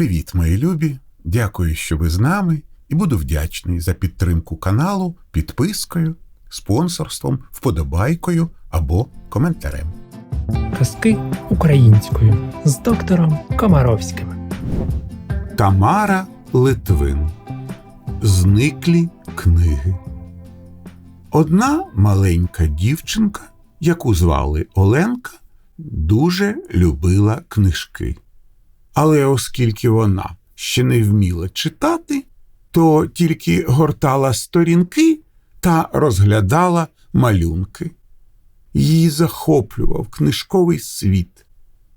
Привіт, мої любі! Дякую, що ви з нами, і буду вдячний за підтримку каналу підпискою, спонсорством, вподобайкою або коментарем. Казки українською з доктором Комаровським. Тамара Литвин. Зниклі книги. Одна маленька дівчинка, яку звали Оленка, дуже любила книжки. Але оскільки вона ще не вміла читати, то тільки гортала сторінки та розглядала малюнки. Її захоплював книжковий світ,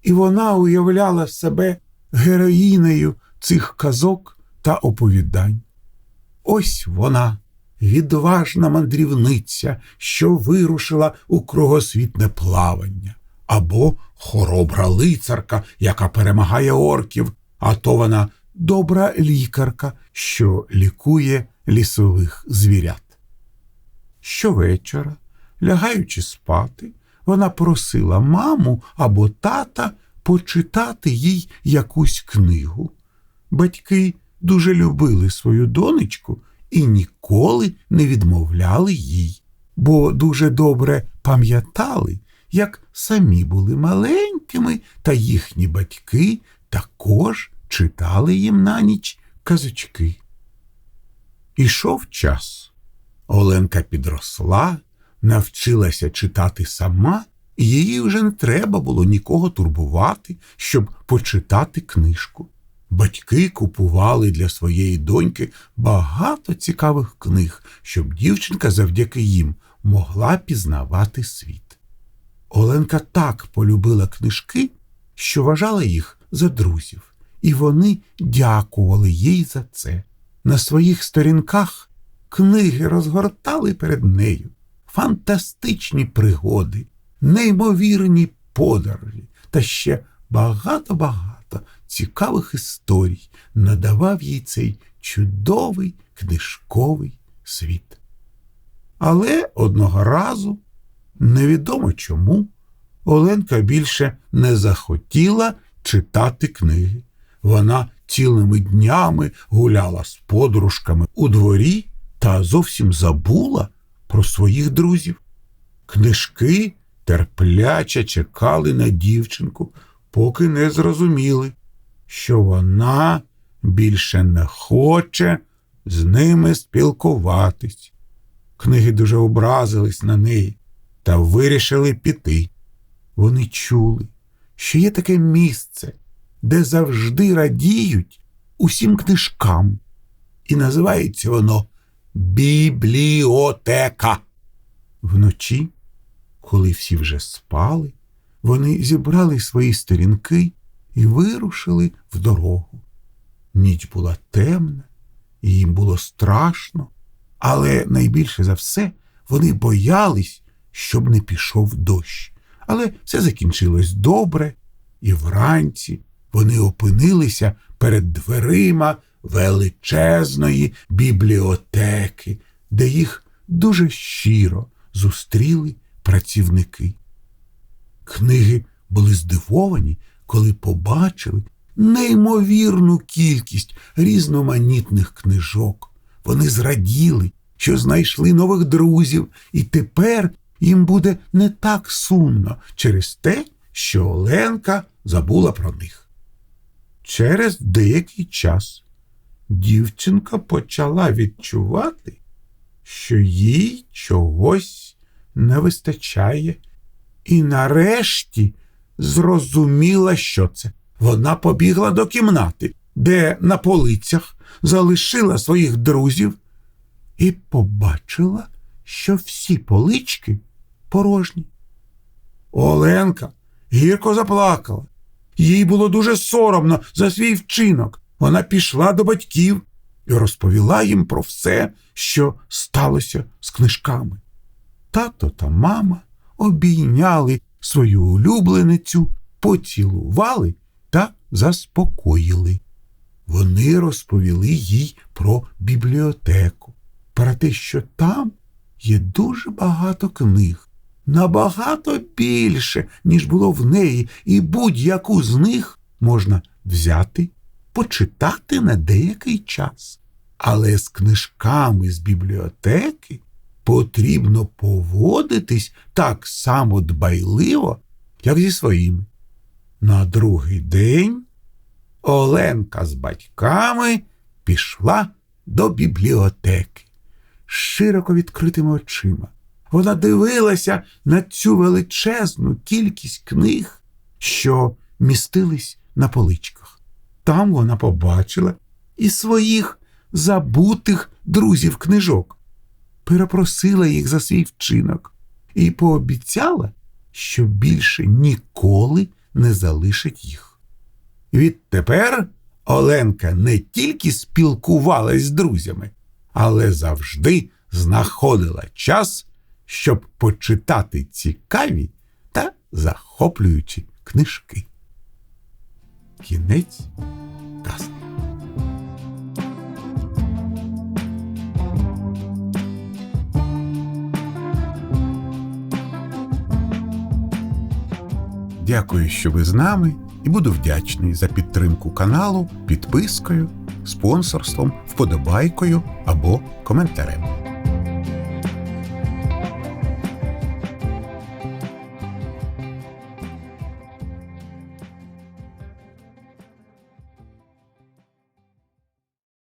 і вона уявляла себе героїнею цих казок та оповідань. Ось вона, відважна мандрівниця, що вирушила у кругосвітне плавання, або хоробра лицарка, яка перемагає орків, а то вона добра лікарка, що лікує лісових звірят. Щовечора, лягаючи спати, вона просила маму або тата почитати їй якусь книгу. Батьки дуже любили свою донечку і ніколи не відмовляли їй, бо дуже добре пам'ятали, як самі були маленькими, та їхні батьки також читали їм на ніч казочки. Ішов час. Оленка підросла, навчилася читати сама, і їй вже не треба було нікого турбувати, щоб почитати книжку. Батьки купували для своєї доньки багато цікавих книг, щоб дівчинка завдяки їм могла пізнавати світ. Оленка так полюбила книжки, що вважала їх за друзів, і вони дякували їй за це. На своїх сторінках книги розгортали перед нею фантастичні пригоди, неймовірні подорожі та ще багато-багато цікавих історій надавав їй цей чудовий книжковий світ. Але одного разу, невідомо чому, Оленка більше не захотіла читати книги. Вона цілими днями гуляла з подружками у дворі та зовсім забула про своїх друзів. Книжки терпляче чекали на дівчинку, поки не зрозуміли, що вона більше не хоче з ними спілкуватись. Книги дуже образились на неї та вирішили піти. Вони чули, що є таке місце, де завжди радіють усім книжкам, і називається воно бібліотека. Вночі, коли всі вже спали, вони зібрали свої сторінки і вирушили в дорогу. Ніч була темна, і їм було страшно, але найбільше за все вони боялись, щоб не пішов дощ. Але все закінчилось добре, і вранці вони опинилися перед дверима величезної бібліотеки, де їх дуже щиро зустріли працівники. Книги були здивовані, коли побачили неймовірну кількість різноманітних книжок. Вони зраділи, що знайшли нових друзів, і тепер їм буде не так сумно через те, що Оленка забула про них. Через деякий час дівчинка почала відчувати, що їй чогось не вистачає, і нарешті зрозуміла, що це. Вона побігла до кімнати, де на полицях залишила своїх друзів, і побачила, що всі полички порожні. Оленка гірко заплакала. Їй було дуже соромно за свій вчинок. Вона пішла до батьків і розповіла їм про все, що сталося з книжками. Тато та мама обійняли свою улюбленицю, поцілували та заспокоїли. Вони розповіли їй про бібліотеку, про те, що там є дуже багато книг, набагато більше, ніж було в неї, і будь-яку з них можна взяти почитати на деякий час. Але з книжками з бібліотеки потрібно поводитись так само дбайливо, як зі своїми. На другий день Оленка з батьками пішла до бібліотеки з широко відкритими очима. Вона дивилася на цю величезну кількість книг, що містились на поличках. Там вона побачила і своїх забутих друзів книжок, перепросила їх за свій вчинок і пообіцяла, що більше ніколи не залишить їх. Відтепер Оленка не тільки спілкувалась з друзями, але завжди знаходила час, щоб почитати цікаві та захоплюючі книжки. Кінець казки. Дякую, що ви з нами, і буду вдячний за підтримку каналу підпискою, спонсорством, вподобайкою або коментарем.